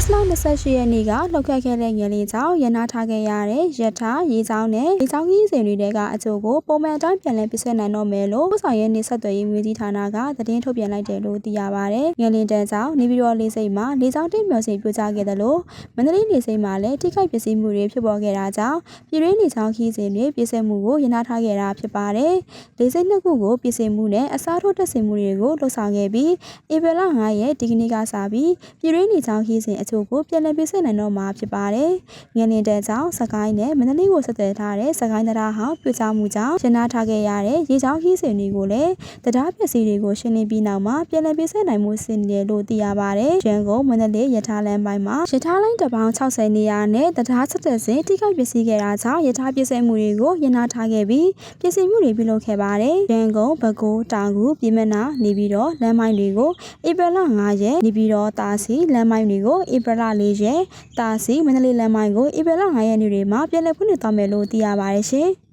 တ်လ28ရက်နေ့ကလောက်ခတ်ခဲ့တဲ့ငလင်ကြောင့်ရနာထားခဲ့ရတဲ့ရထားရေချောင်းနဲ့ရေချောင်းကြီးစဉ်တွေတဲကအချို့ကိုပုံမှန်အတိုင်းပြန်လည်ပြည့်စွက်နိုင်တော့မယ်လို့ဥဆောင်ရဲ့နေဆက်သွယ်ရေးမျိုးကြီးဌာနကသတင်းထုတ်ပြန်လိုက်တယ်လို့သိရပါဗျ။ငလင်တန်းကြောင့်နေပြည်တော်လေးစိတ်မှာလေကြောင်းတိမျောစိတ်ပြကြခဲ့တယ်လို့မန္တလေးလေးစိတ်မှာလည်းထိခိုက်ပျက်စီးမှုတွေဖြစ်ပေါ်ခဲ့တာကြောင့်ပြည်ရင်းလေချောင်းခီးစဉ်တွေပြည့်စွက်မှုကိုရနာထားခဲ့တာဖြစ်ပါတယ်။လေးစိတ်နှစ်ခုကိုပြည့်စုံမှုနဲ့အစားထိုးတက်ဆင်မှုတွေကိုလှုပ်ဆောင်ခဲ့ပြီးဧပြီလ9ရက်ဒီကနေ့ကစပြီးပြည်ရင်းလေချောင်းခီးစဉ်အချို့ကိုပြန်လည်ပြည့်စုံနိုင်တော့မှာဖြစ်ပါတယ်။ငလင်တဲ့ကြောင့်စကိုင်းနဲ့မန္တလေးကိုဆက်သွယ်ထားတဲ့စကိုင်းတရားဟောင်းပြချမှုကြောင့်ရနာထားခဲ့ရတဲ့ရေချောင်းခီးစဉ်တွေကိုလည်းတရားပစ္စည်းတွေကိုရှင်းလင်းပြီးနောက်မှာပြန်လည်ပြည့်စုံနိုင်မှုစင်တယ်လို့သိရပါတယ်။ရန်ကုန်မန္တလေးရထားလမ်းပိုင်းမှာရထားလိုင်းတစ်ပေါင်း60နေရာနဲ့တရားဆက်တဲ့စဉ်ထိခိုက်ပစ္စည်းခဲ့တာကြောင့်ရထားပြည့်စုံမှုတွေကိုရနာထားခဲ့ပြီးပစ္စည်းမှုတွေပြုလုပ်ခဲ့ပါတယ်။ရန်ကုန်ပဲခူးတောင်ကူပြည်မနာနေပြီးတော့လမ်းမိုင်းတွေကိုဧပြီလ9ရက်နေပြီးတော့တာစီလမ်းမိုင်းတွေကိုဧပြီလ4ရက်တာစီမန္တလေးလမ်းမိုင်းကိုဧပြီလ9ရက်နေ့တွေမှာပြန်လည်ဖွင့်လှစ်သွားမယ်လို့သိရပါတယ်ရှင်။